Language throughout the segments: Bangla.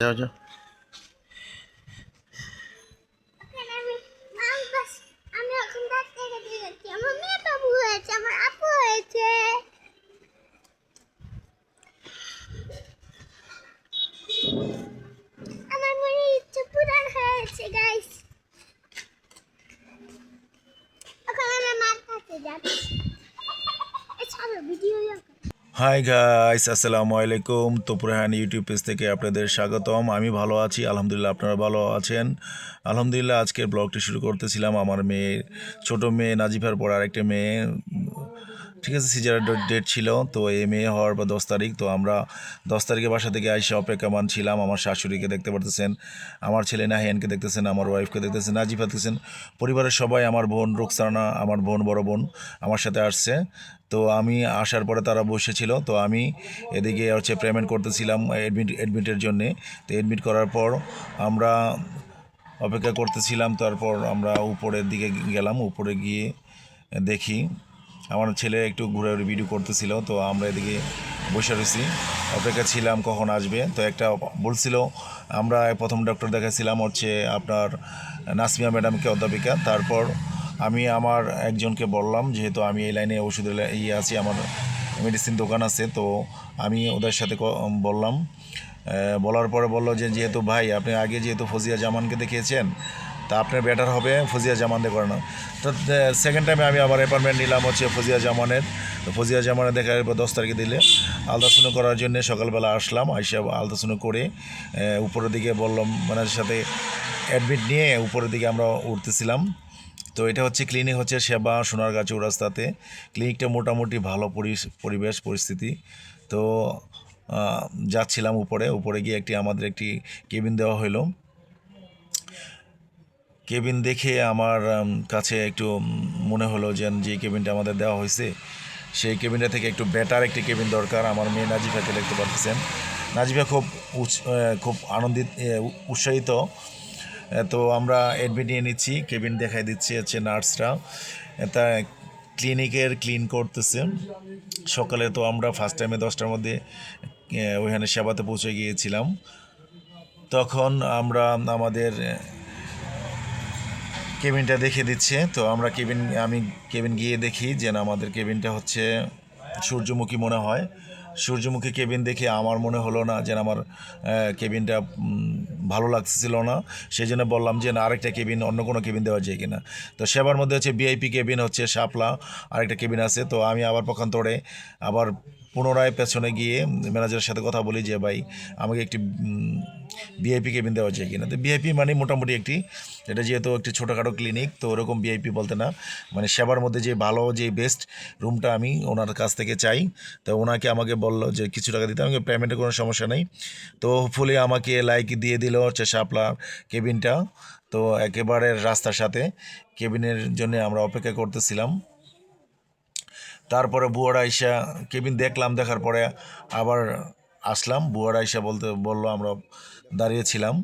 যাও যাও। এখন আমি আমি বাস হাই গাইস আসসালামু আলাইকুম। তোপুরহান ইউটিউব পেজ থেকে আপনাদের স্বাগতম। আমি ভালো আছি, আলহামদুলিল্লাহ আপনারা ভালো আছেন। আলহামদুলিল্লাহ, আজকের ব্লগটি শুরু করতেছিলাম আমার মেয়ের, ছোট মেয়ে নাজিফার পর আরেকটা মেয়ে। ঠিক আছে সিজারের ডেট ছিল তো এই মেয়ে হওয়ার বা দশ তারিখ তো আমরা দশ তারিখে বাসা থেকে আইসে অপেক্ষামান ছিলাম আমার শাশুড়িকে দেখতে পারতেছেন আমার ছেলে নাহিয়ানকে দেখতেছেন আমার ওয়াইফকে দেখতেছেন নাজিফা দেখতেছেন পরিবারের সবাই আমার বোন রুকসানা আমার বোন বড় বোন আমার সাথে আসছে তো আমি আসার পরে তারা বসেছিল তো আমি এদিকে হচ্ছে পেমেন্ট করতেছিলাম অ্যাডমিট অ্যাডমিটের জন্যে তো অ্যাডমিট করার পর আমরা অপেক্ষা করতেছিলাম তারপর আমরা উপরের দিকে গেলাম উপরে গিয়ে দেখি আমার ছেলে একটু ঘুরে ঘুরে ভিডিও করতেছিল, তো আমরা এদিকে বসে রয়েছি। অপেক্ষা ছিলাম কখন আসবে, তো একটা বলছিল, আমরা প্রথম ডক্টর দেখাছিলাম হচ্ছে আপনার নাসমিয়া ম্যাডামকে অধ্যাপিকা। তারপর আমি আমার একজনকে বললাম, যেহেতু আমি এই লাইনে ওষুধের ইয়ে আছি, আমার মেডিসিন দোকান আছে, তো আমি ওদের সাথে বললাম। বলার পরে বলল যে, যেহেতু ভাই, আপনি আগে যেহেতু ফজিয়া জামানকে দেখিয়েছেন তা আপনার বেটার হবে, ফজিয়া দিয়ে করানো তো সেকেন্ড টাইমে আমি আবার অ্যাপয়েন্টমেন্ট নিলাম হচ্ছে ফজিয়া জামানের। তো ফজিয়া জামানের দেখার পর দশ তারিখে দিলে। আলট্রাসাউন্ড করার জন্য সকালবেলা আসলাম, আইসা আলট্রাসাউন্ড করে উপরের দিকে বললাম মানে সাথে অ্যাডমিট নিয়ে উপরের দিকে আমরা উঠতেছিলাম। তো এটা হচ্ছে ক্লিনিক হচ্ছে সেবা সোনার সোনারগাঁ চৌরাস্তাতে। ক্লিনিকটা মোটামুটি ভালো পরিবেশ, পরিস্থিতি। তো যাচ্ছিলাম উপরে উপরে গিয়ে একটি, আমাদের একটি কেবিন দেওয়া হলো কেবিন দেখে আমার কাছে একটু মনে হলো যে যে কেবিনটা আমাদের দেওয়া হয়েছে, সেই কেবিনটা থেকে একটু বেটার একটি কেবিন দরকার। আমার মেয়ে নাজিফাকে দেখতে পাচ্ছেন নাজিফা খুব খুব আনন্দিত উৎসাহিত। তো আমরা অ্যাডমিট নিয়ে নিচ্ছি। কেবিন দেখাই দিচ্ছি হচ্ছে নার্সরা। তা ক্লিনিকের ক্লিন করতেছে। সকালে তো আমরা ফার্স্ট টাইমে দশটার মধ্যে ওইখানে সেবাতে পৌঁছে গিয়েছিলাম। তখন আমরা আমাদের কেবিনটা দেখে দিচ্ছে। তো আমরা কেবিন, আমি কেবিন গিয়ে দেখি যে না আমাদের কেবিনটা হচ্ছে সূর্যমুখী মনে হয়। সূর্যমুখী কেবিন দেখে আমার মনে হলো না যে আমার কেবিনটা ভালো লাগছিল না। সেই জন্য বললাম যে না, আরেকটা কেবিন, অন্য কোনো কেবিন দেওয়া যায় কিনা। তো সেবার মধ্যে হচ্ছে ভিআইপি কেবিন হচ্ছে শাপলা, আরেকটা কেবিন আছে। তো আমি আবার পক্ষান্তরে আবার পুনরায় পেছনে গিয়ে ম্যানেজারের সাথে কথা বলি যে, ভাই, আমাকে একটি ভিআইপি কেবিন দেওয়া যায় কিনা? তো ভিআইপি মানে মোটামুটি একটি, এটা যেহেতু একটি ছোটোখাটো ক্লিনিক তো ওরকম ভিআইপি বলতে না মানে সেবার মধ্যে যে ভালো, যে বেস্ট রুমটা আমি ওনার কাছ থেকে চাই। তো ওনাকে আমাকে বলল যে, কিছু টাকা দিতে, আমাকে পেমেন্টের কোনো সমস্যা নেই। তো ফুলে আমাকে লাইক দিয়ে দিল হচ্ছে শাপলার কেবিনটা তো একেবারে রাস্তার সাথে কেবিনের জন্য আমরা অপেক্ষা করতেছিলাম। তারপরে বুয়ার আইসা কেবিন দেখলাম, দেখার পরে আবার আসলাম। বুয়ার আইসা বলতে, বলল, আমরা দাঁড়িয়েছিলাম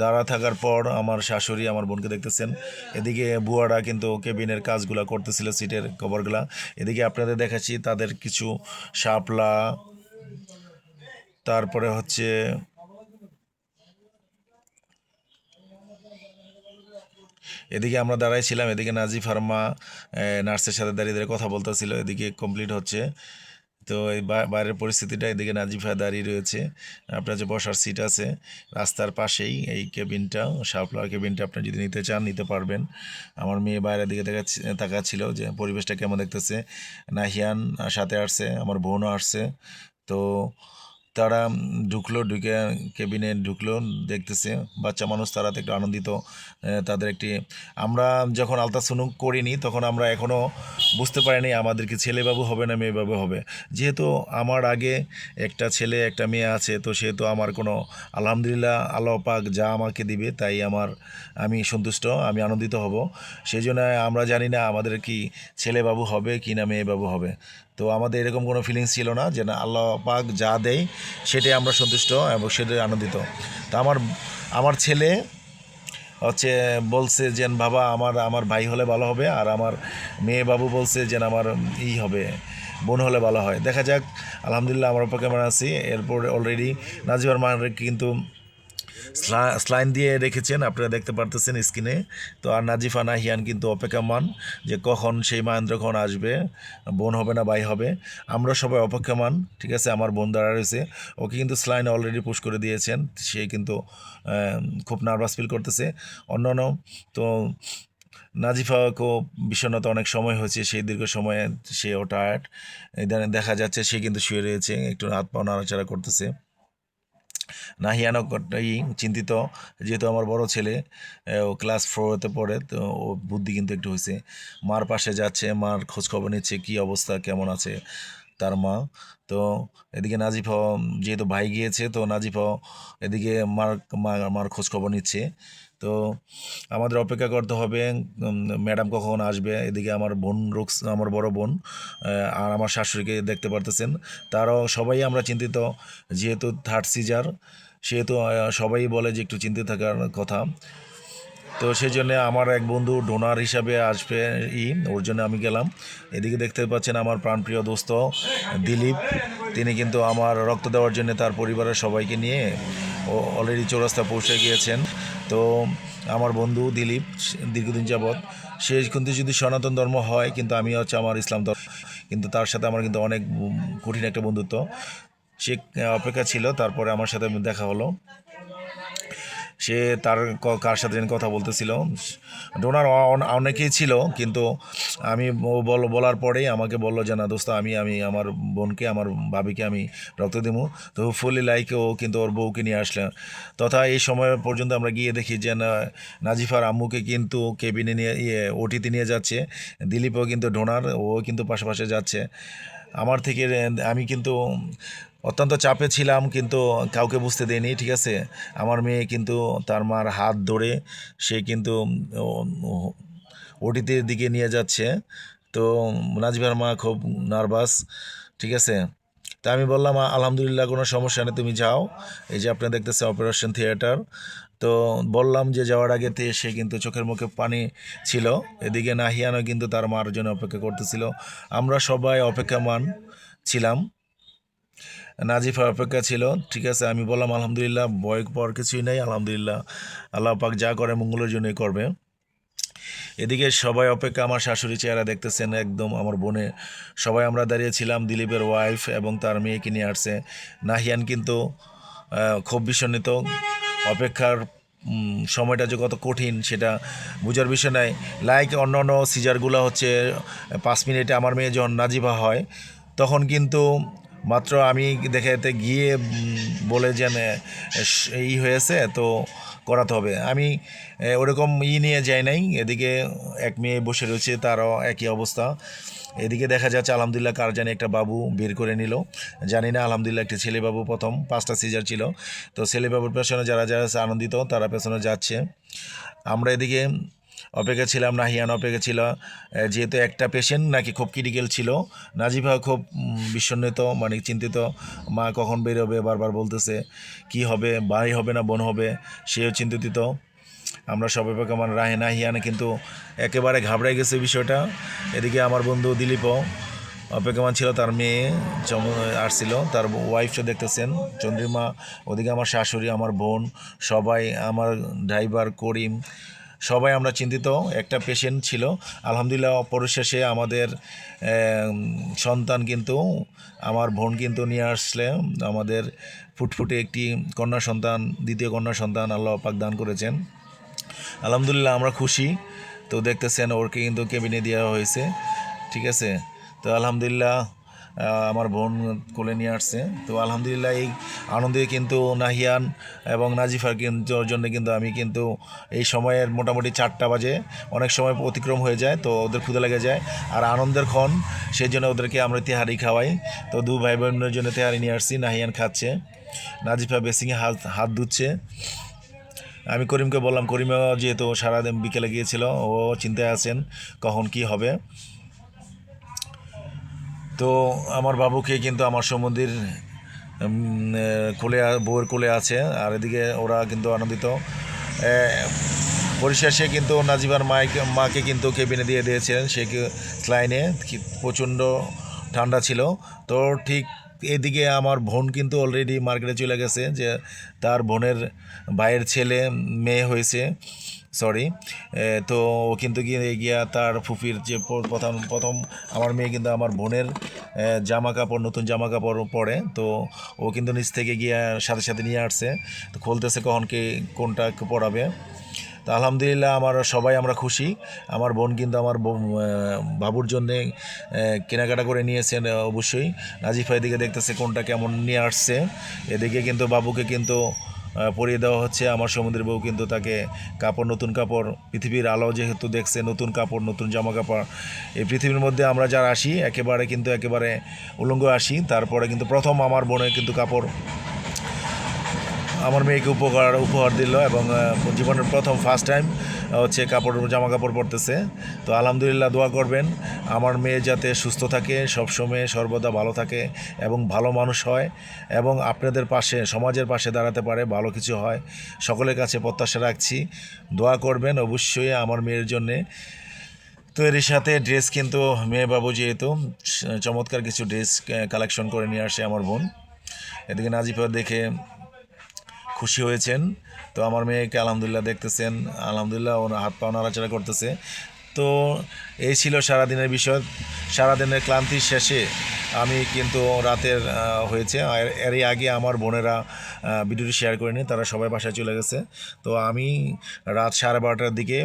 দাঁড়া থাকার পর আমার শাশুড়ি আমার বোনকে দেখতেছেন। এদিকে বুয়ারা কিন্তু কেবিনের কাজগুলো করতেছিল, সিটের কভারগুলা। এদিকে আপনাদের দেখাচ্ছি, তাদের কিছু শাপলা, তারপরে হচ্ছে এদিকে আমরা দাঁড়াইছিলাম, এদিকে নাজি ফার্মা নার্সের সাথে দাঁড়িয়ে দাঁড়িয়ে কথা বলতেছিল, এদিকে কমপ্লিট হচ্ছে। তো এই বাইরের পরিস্থিতিটা, এদিকে নাজিফা দাঁড়িয়ে রয়েছে। আপনার যে বসার সিট আছে, রাস্তার পাশেই এই কেবিনটা শাপলার কেবিনটা আপনি যদি নিতে চান, নিতে পারবেন। আমার মেয়ে বাইরের দিকে তাকাচ্ছিল যে পরিবেশটা কেমন দেখতেছে। নাহিয়ান সাথে আসছে, আমার বোনও আসছে। তো তারা ঢুকলো, ঢুকে কেবিনে ঢুকলো, দেখতেছে। বাচ্চা মানুষ তারা একটু আনন্দিত তাদের একটি, আমরা যখন আলট্রাসাউন্ড করিনি, তখন আমরা এখনও বুঝতে পারিনি আমাদের কি ছেলে বাবু হবে না মেয়ে বাবু হবে। যেহেতু আমার আগে একটা ছেলে, একটা মেয়ে আছে, তো সেহেতু আমার কোনো আলহামদুলিল্লাহ, আল্লাহ পাক যা আমাকে দিবে, তাই আমার, আমি সন্তুষ্ট, আমি আনন্দিত হব। সেই জন্য আমরা জানি না আমাদের কি ছেলে বাবু হবে, কি না মেয়ে বাবু হবে। তো আমাদের এরকম কোনো ফিলিংস ছিল না যে না, আল্লাহ পাক যা দেয় সেটাই আমরা সন্তুষ্ট এবং সেটাই আনন্দিত। তো আমার আমার ছেলে হচ্ছে বলছে যে, বাবা, আমার আমার ভাই হলে ভালো হবে আর আমার মেয়ে বাবু বলছে যে, আমার ই হবে, বোন হলে ভালো হয়। দেখা যাক, আলহামদুলিল্লাহ আমার পক্ষে কেমন আছি। এরপর অলরেডি নাজিবার মানের কিন্তু স্লাইন দিয়ে রেখেছেন, আপনারা দেখতে পারতেছেন স্ক্রিনে তো আর নাজিফা নাহিয়ান কিন্তু অপেক্ষামান যে কখন সেই মহেন্দ্র কখন আসবে, বোন হবে না ভাই হবে। আমরা সবাই অপেক্ষামান, ঠিক আছে? আমার বোন দাঁড়া রয়েছে। ওকে কিন্তু স্লাইন অলরেডি পুশ করে দিয়েছেন। সে কিন্তু খুব নার্ভাস ফিল করতেছে। অন্যান্য, তো নাজিফাকেও বিষণ্ণতা অনেক সময় হয়েছে, সেই দীর্ঘ সময়ে সেও টায়ার্ড ইদানিং দেখা যাচ্ছে সে কিন্তু শুয়ে রয়েছে, একটু হাত পা নাড়াচাড়া করতেছে। নাহিয়ানও এই চিন্তিত, যেহেতু আমার বড় ছেলে ও ক্লাস ফোরতে পড়ে, তো ও বুদ্ধি কিন্তু একটু হয়েছে মার পাশে যাচ্ছে, মার খোঁজখবর নিচ্ছে, কী অবস্থা, কেমন আছে? তার মা। তো এদিকে নাজিফা যেহেতু ভাই গিয়েছে, তো নাজিফা এদিকে মার মার খোঁজ খবর নিচ্ছে। তো আমাদের অপেক্ষা করতে হবে ম্যাডাম কখন আসবে। এদিকে আমার বোন রুকস, আমার বড় বোন আর আমার শাশুড়িকে দেখতে পারতেছেন। তারাও সবাই আমরা চিন্তিত, যেহেতু থার্ড সিজার সেহেতু সবাই বলে যে একটু চিন্তিত থাকার কথা। তো সেই জন্য আমার এক বন্ধু ডোনার হিসাবে আসবে ই, ওর জন্য আমি গেলাম। এদিকে দেখতে পাচ্ছেন আমার প্রাণপ্রিয় দোস্ত দিলীপ। তিনি কিন্তু আমার রক্ত দেওয়ার জন্য তার পরিবারের সবাইকে নিয়ে অলরেডি চৌরাস্তা পৌঁছে গিয়েছেন। তো আমার বন্ধু দিলীপ দীর্ঘদিন যাবৎ, সে কিন্তু যদি সনাতন ধর্ম হয়, কিন্তু আমি হচ্ছে আমার ইসলাম ধর্ম, কিন্তু তার সাথে আমার কিন্তু অনেক কঠিন একটা বন্ধুত্ব। সে অপেক্ষা ছিল, তারপরে আমার সাথে দেখা হলো। সে তার কার সাথে যেন কথা বলতেছিল। ডোনার অনেকেই ছিল, কিন্তু আমি বল, বলার পরেই আমাকে বলল যে, না দোস্ত, আমি আমি আমার বোনকে, আমার ভাবিকে আমি রক্ত দেবো তো ফুলি লাইকে ও কিন্তু ওর বউকে নিয়ে আসলে। তথা এই সময় পর্যন্ত আমরা গিয়ে দেখি যে, না নাজিফার আম্মুকে কিন্তু কেবিনে নিয়ে ইয়ে ওটিতে নিয়ে যাচ্ছে। দিলীপও কিন্তু ডোনার, ও কিন্তু পাশাপাশি যাচ্ছে। আমার থেকে, আমি কিন্তু অত্যন্ত চাপে ছিলাম, কিন্তু কাউকে বুঝতে দেয়নি ঠিক আছে? আমার মেয়ে কিন্তু, তার মার হাত ধরে সে কিন্তু ওটিতির দিকে নিয়ে যাচ্ছে। তো নাজিবার মা খুব নার্ভাস, ঠিক আছে? তা আমি বললাম "আ- আলহামদুলিল্লাহ, কোনো সমস্যা নেই, তুমি যাও। এই যে আপনি দেখতেছে অপারেশন থিয়েটার। তো বললাম যে যাওয়ার আগে তে সে কিন্তু চোখের মুখে পানি ছিল। এদিকে নাহিয়ানও কিন্তু তার মার জন্য অপেক্ষা করতেছিল। আমরা সবাই অপেক্ষামান ছিলাম। নাজিফা অপেক্ষা ছিল, ঠিক আছে, আমি বললাম, আলহামদুলিল্লাহ, ভয় পাওয়ার কিছুই নেই, আলহামদুলিল্লাহ, আল্লাহ পাক যা করে মঙ্গলের জন্যই করবে। এদিকে সবাই অপেক্ষা, আমার শাশুড়ি চেহারা দেখতেছেন, একদম আমার বোনে। সবাই আমরা দাঁড়িয়েছিলাম দিলীপের ওয়াইফ এবং তার মেয়েকে নিয়ে আসছে। নাহিয়ান কিন্তু খুব বিষণ্ণিত। অপেক্ষার সময়টা যে কত কঠিন, সেটা বোঝার বিষয় নাই। লাইক অন্য অন্য সিজারগুলো হচ্ছে, পাঁচ মিনিটে আমার মেয়ে যখন নাজিবা হয়, তখন কিন্তু মাত্র আমি দেখাতে গিয়ে বলে যে ই হয়েছে, তো করাতে হবে। আমি ওরকম ই নিয়ে যাই নাই। এদিকে এক মেয়ে বসে রয়েছে, তারও একই অবস্থা। এদিকে দেখা যাচ্ছে, আলহামদুলিল্লাহ, কার জানি একটা বাবু বের করে নিল। জানি না, আলহামদুলিল্লাহ, একটা ছেলে বাবু প্রথম, পাঁচটা সিজার ছিল। তো ছেলে বাবুর পেছনে যারা যারা আনন্দিত, তারা পেছনে যাচ্ছে। আমরা এদিকে অপেক্ষা ছিলাম, নাহিয়ান অপেক্ষা ছিল। যেহেতু একটা পেশেন্ট নাকি খুব ক্রিটিক্যাল ছিল নাজিফা খুব বিষণ্ণিত মানে চিন্তিত, মা, কখন বেরোবে? বারবার বলতেছে, কি হবে? বাড়ি হবে না, বোন হবে? সেও চিন্তিত। আমরা সব অপেক্ষা মানে রাহে, নাহিয়ান কিন্তু একেবারে ঘাবড়ে গেছে বিষয়টা। এদিকে আমার বন্ধু দিলীপও অপেক্ষমান ছিল, তার মেয়ে চম আসছিল, তার ওয়াইফটা দেখতেছেন। চন্দ্রিমা, ওদিকে আমার শাশুড়ি, আমার বোন, সবাই, আমার ড্রাইভার করিম সবাই আমরা চিন্তিত। একটা পেশেন্ট ছিল। আলহামদুলিল্লাহ পরিশেষে আমাদের সন্তান কিন্তু, আমার বোন কিন্তু নিয়ে আসলে আমাদের ফুটফুটে একটি কন্যা সন্তান, দ্বিতীয় কন্যা সন্তান আল্লাহ পাক দান করেছেন। আলহামদুলিল্লাহ, আমরা খুশি। তো দেখতেছেন, ওরকে কিন্তু কেবিনে দেওয়া হয়েছে। ঠিক আছে? তো আলহামদুলিল্লাহ আমার বোন কোলে নিয়ে আসছে। তো আলহামদুলিল্লাহ এই আনন্দে কিন্তু নাহিয়ান এবং নাজিফার কিন্তু জন্য কিন্তু আমি কিন্তু এই সময়ের মোটামুটি চারটা বাজে। অনেক সময় অতিক্রম হয়ে যায়, তো ওদের ক্ষুদে লেগে যায়। আর আনন্দের ক্ষণ, সেই জন্য ওদেরকে আমরা তেহারি খাওয়াই। তো দু ভাই বোনের জন্য তেহারি নিয়ে আসছি, নাহিয়ান খাচ্ছে। নাজিফা বেসিংয়ে হাত হাত ধুচ্ছে। আমি করিমকে বললাম করিমও যেহেতু সারাদিন বিকেলে গিয়েছিল, ও চিন্তায় আছেন কখন কি হবে? তো আমার বাবুকে কিন্তু আমার সমুদ্রের কোলে বউয়ের কোলে আছে। আর এদিকে ওরা কিন্তু আনন্দিত। পরিশেষে কিন্তু নাজিবার মাকে মাকে কিন্তু কেবিনে দিয়ে দিয়েছিলেন সে কি স্লাইনে কি প্রচণ্ড ঠান্ডা ছিল। তো ঠিক এদিকে আমার বোন কিন্তু অলরেডি মার্কেটে চলে গেছে যে তার বোনের ভাইয়ের ছেলে, মেয়ে হয়েছে। সরি তো ও কিন্তু গিয়ে, গিয়া তার ফুফির যে প্রথম প্রথম আমার মেয়ে কিন্তু আমার বোনের জামা কাপড় নতুন জামা কাপড় পরে। তো ও কিন্তু নিচ থেকে গিয়া সাথে সাথে নিয়ে আসছে। তো খুলতেছে কখন কি, কোনটা পড়াবে তো আলহামদুলিল্লাহ আমার সবাই আমরা খুশি। আমার বোন কিন্তু আমার বাবুর জন্যে কেনাকাটা করে নিয়েছেন অবশ্যই। নাজিফা এদিকে দেখতেছে কোনটা কেমন নিয়ে আসছে। এদিকে কিন্তু বাবুকে কিন্তু পরিয়ে দেওয়া হচ্ছে। আমার সমুদ্রের বউ কিন্তু তাকে কাপড়, নতুন কাপড়, পৃথিবীর আলো যেহেতু দেখছে, নতুন কাপড়, নতুন জামা কাপড়, এই পৃথিবীর মধ্যে আমরা যারা আসি, একেবারে কিন্তু একেবারে উলঙ্গ আসি। তারপরে কিন্তু প্রথম আমার বোনের কিন্তু কাপড় আমার মেয়েকে উপকার উপহার দিল এবং জীবনের প্রথম ফার্স্ট টাইম হচ্ছে কাপড় জামা কাপড় পরতেছে। তো আলহামদুলিল্লাহ দোয়া করবেন। আমার মেয়ে যাতে সুস্থ থাকে, সবসময় সর্বদা ভালো থাকে এবং ভালো মানুষ হয় এবং আপনাদের পাশে, সমাজের পাশে দাঁড়াতে পারে, ভালো কিছু হয়, সকলের কাছে প্রত্যাশা রাখছি। দোয়া করবেন অবশ্যই আমার মেয়ের জন্যে। তো এর সাথে ড্রেস কিন্তু মেয়ে বাবু যেহেতু, চমৎকার কিছু ড্রেস কালেকশন করে নিয়ে আসে আমার বোন। এদিকে নাজিফা দেখে খুশি হয়েছেন। তো আমার মেয়েকে আলহামদুলিল্লাহ দেখতেছেন। আলহামদুলিল্লাহ ওর হাত পা নাড়াচাড়া করতেছে। তো এই ছিল সারাদিনের বিষয়। সারাদিনের ক্লান্তির শেষে আমি কিন্তু রাতের হয়েছে। এরই আগে আমার বোনেরা ভিডিওটি শেয়ার করেনি তারা সবাই বাসায় চলে গেছে। তো আমি রাত সাড়ে বারোটার দিকে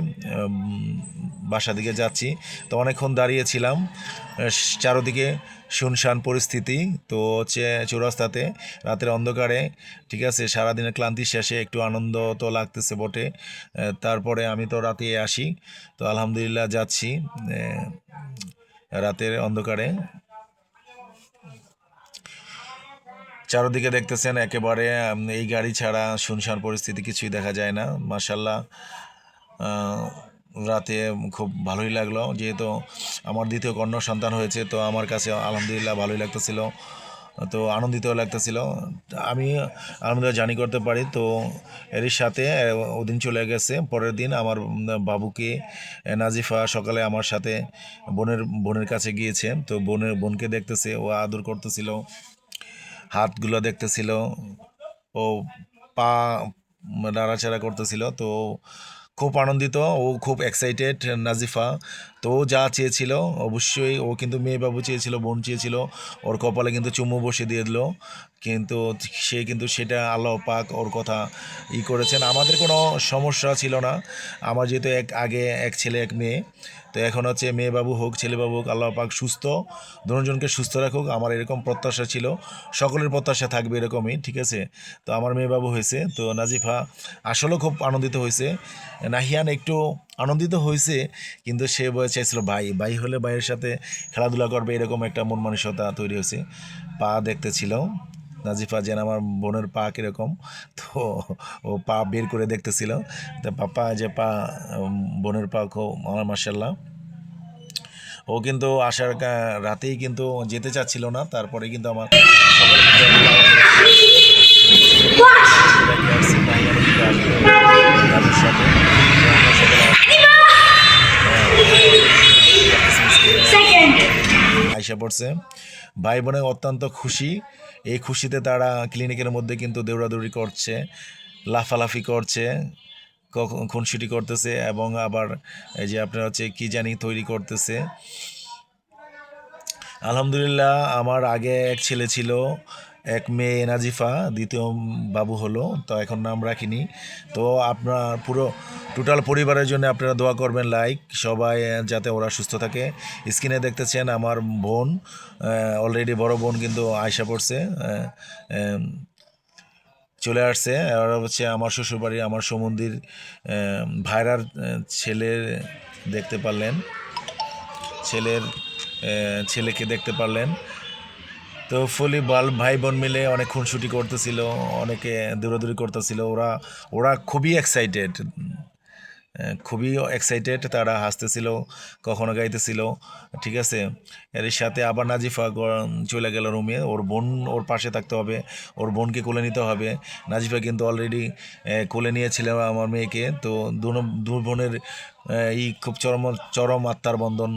বাসা দিকে যাচ্ছি। তো অনেকক্ষণ দাঁড়িয়েছিলাম। চারোদিকে শুনশান পরিস্থিতি। তো হচ্ছে চৌরাস্তাতে রাতের অন্ধকারে, ঠিক আছে, সারাদিনের ক্লান্তি শেষে একটু আনন্দ তো লাগতেছে বটে। তারপরে আমি তো রাতে আসি। তো আলহামদুলিল্লাহ যাচ্ছি রাতের অন্ধকারে। চারদিকে দেখতেছেন একেবারে এই গাড়ি ছাড়া শুনশান পরিস্থিতি কিছুই দেখা যায় না। মার্শাল্লাহ রাতে খুব ভালোই লাগল। যেহেতু আমার দ্বিতীয় কন্যা সন্তান হয়েছে, তো আমার কাছে আলহামদুলিল্লাহ ভালোই লাগতেছিল, তো আনন্দিত লাগতেছিল। আমি আলহামদুলিল্লাহ জানি করতে পারি, তো এরই সাথে ওদিন চলে গেছে। পরের দিন আমার বাবুকে নাজিফা সকালে আমার সাথে বোনের বোনের কাছে গিয়েছে, তো বোনের, বোনকে দেখতেছে, ও আদর করতেছিল। হাতগুলো দেখতেছিল ও পা নাড়াচাড়া করতেছিল তো খুব আনন্দিত ও খুব এক্সাইটেড নাজিফা। তো ও যা চেয়েছিল, অবশ্যই ও কিন্তু মেয়ে বাবু চেয়েছিল, বোন চেয়েছিল, ওর কপালে কিন্তু চুমু বসে দিয়ে দিল। কিন্তু সে কিন্তু সেটা আল্লাহ পাক ওর কথা ই করেছেন। আমাদের কোনো সমস্যা ছিল না। আমার যেহেতু এক, আগে এক ছেলে, এক মেয়ে, তো এখন হচ্ছে মেয়ে বাবু হোক ছেলে বাবু হোক, আল্লাহ পাক সুস্থ দুজনকে সুস্থ রাখুক। আমার এরকম প্রত্যাশা ছিল, সকলের প্রত্যাশা থাকবে এরকমই, ঠিক আছে? তো আমার মেয়ে বাবু হয়েছে, তো নাজিফা আসলেও খুব আনন্দিত হয়েছে। নাহিয়ান একটু আনন্দিত হয়েছে কিন্তু সে বয়ে চাইছিল ভাই। ভাই হলে ভাইয়ের সাথে খেলাধুলা করবে এরকম একটা মন মানসিকতা তৈরি হয়েছে। পা দেখতে ছিল নাজিফা যেন আমার বোনের পা কীরকম। তো ও পা বের করে দেখতেছিল। তো পাপা যে পা বোনের পা খুব আমার মার্শাল্লাহ ও কিন্তু আসার রাতেই কিন্তু যেতে চাচ্ছিল না তারপরে কিন্তু আমার সকালে পড়ছে। ভাই বোনে অত্যন্ত খুশি। এই খুশিতে তারা ক্লিনিকের মধ্যে কিন্তু দৌড়াদৌড়ি করছে, লাফালাফি করছে খুনসুটি করতেছে এবং আবার এই যে আপনার হচ্ছে কি জানি তৈরি করতেছে। আলহামদুলিল্লাহ, আমার আগে এক ছেলে ছিল, এক মেয়ে নাজিফা, দ্বিতীয় বাবু হলো, তো এখন নাম রাখিনি। তো আপনার পুরো টোটাল পরিবারের জন্য আপনারা দোয়া করবেন, লাইক সবাই যাতে ওরা সুস্থ থাকে। স্ক্রিনে দেখতেছেন আমার বোন অলরেডি বড় বোন কিন্তু আয়সা পড়ছে চলে আসছে। আর হচ্ছে আমার শ্বশুরবাড়ি, আমার সমন্দির ভাইরার ছেলের দেখতে পারলেন। ছেলের ছেলেকে দেখতে পারলেন। তো ফুলি বাল, ভাই বোন মিলে অনেক খুনসুটি করতেছিল, অনেকে দৌড়াদৌড়ি করতেছিল। ওরা ওরা খুবই এক্সাইটেড খুবই এক্সাইটেড তারা হাসতেছিল, কখনো গাইতেছিল, ঠিক আছে? এর সাথে আবার নাজিফা চলে গেল রুমে ওর বোন ওর পাশে থাকতে হবে, ওর বোনকে কোলে নিতে হবে। নাজিফা কিন্তু অলরেডি কোলে নিয়েছিল আমার মেয়েকে, তো দু দু বোনের এই খুব চরম চরম আত্মার বন্ধন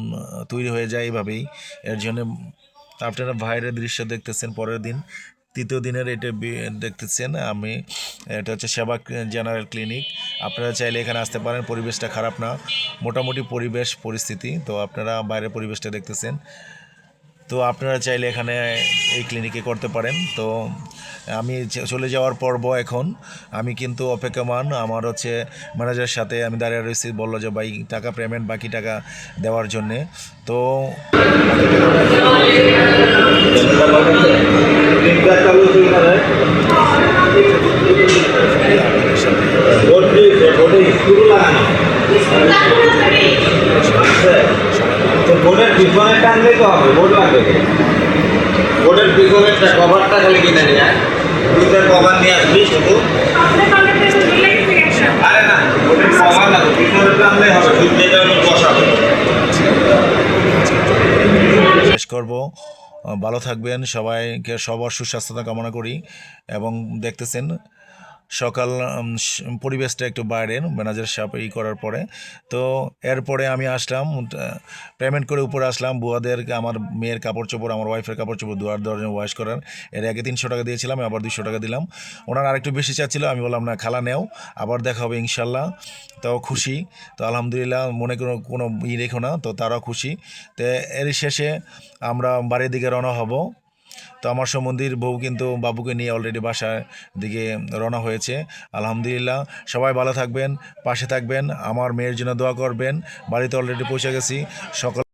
তৈরি হয়ে যায় এইভাবেই এর জন্য আপনারা বাইরের দৃশ্য দেখতেছেন পরের দিন। তৃতীয় দিনের এটা দেখতেছেন আমি। এটা হচ্ছে সেবা জেনারেল ক্লিনিক। আপনারা চাইলে এখানে আসতে পারেন, পরিবেশটা খারাপ না। মোটামুটি পরিবেশ, পরিস্থিতি। তো আপনারা বাইরের পরিবেশটা দেখতেছেন। তো আপনারা চাইলে এখানে এই ক্লিনিকে করতে পারেন। তো আমি চলে যাওয়ার পর্ব এখন। আমি কিন্তু অপেক্ষমান। আমার হচ্ছে ম্যানেজারের সাথে আমি দাঁড়িয়ে রয়েছি। বলল যে, ভাই, টাকা পেমেন্ট বাকি টাকা দেওয়ার জন্যে। তো সাথে পিছনে টানলে তো হবে বোর্ড লাগবে বোর্ডের পিছনেরটা কভারটা খালি কিনে নিয়ে আয়। দুইটার কভার নিয়ে আসবি শুধু। আরে না বোর্ডের কভার না পিছনে টানলে হবে হলো বসাবে। শেষ করব। ভালো থাকবেন সবাইকে সবার সুস্বাস্থ্যতা কামনা করি এবং দেখতেছেন সকাল পরিবেশটা একটু বাইরের ম্যানেজার সাহেব ই করার পরে। তো এরপরে আমি আসলাম পেমেন্ট করে উপরে আসলাম। বুয়াদেরকে আমার মেয়ের কাপড় চোপড় আমার ওয়াইফের কাপড় চোপড় দুয়ার দেওয়ার জন্য ওয়াশ করার। এর আগে তিনশো টাকা দিয়েছিলাম, আবার দুশো টাকা দিলাম। ওনার আরেকটু বেশি চাচ্ছিল, আমি বললাম, না, খালা নেও, আবার দেখা হবে, ইনশাল্লাহ। তাও খুশি। তো আলহামদুলিল্লাহ, মনে কোনো কোনো ই রেখো না, তো তারাও খুশি। তো এর শেষে আমরা বাড়ির দিকে রওনা হব। তো আমার সম্বন্ধীর বউ কিন্তু বাবুকে নিয়ে অলরেডি বাসার দিকে রওনা হয়েছে। আলহামদুলিল্লাহ, সবাই ভালো থাকবেন, পাশে থাকবেন, আমার মেয়ের জন্য দোয়া করবেন, বাড়িতে অলরেডি পৌঁছে গেছি। সকল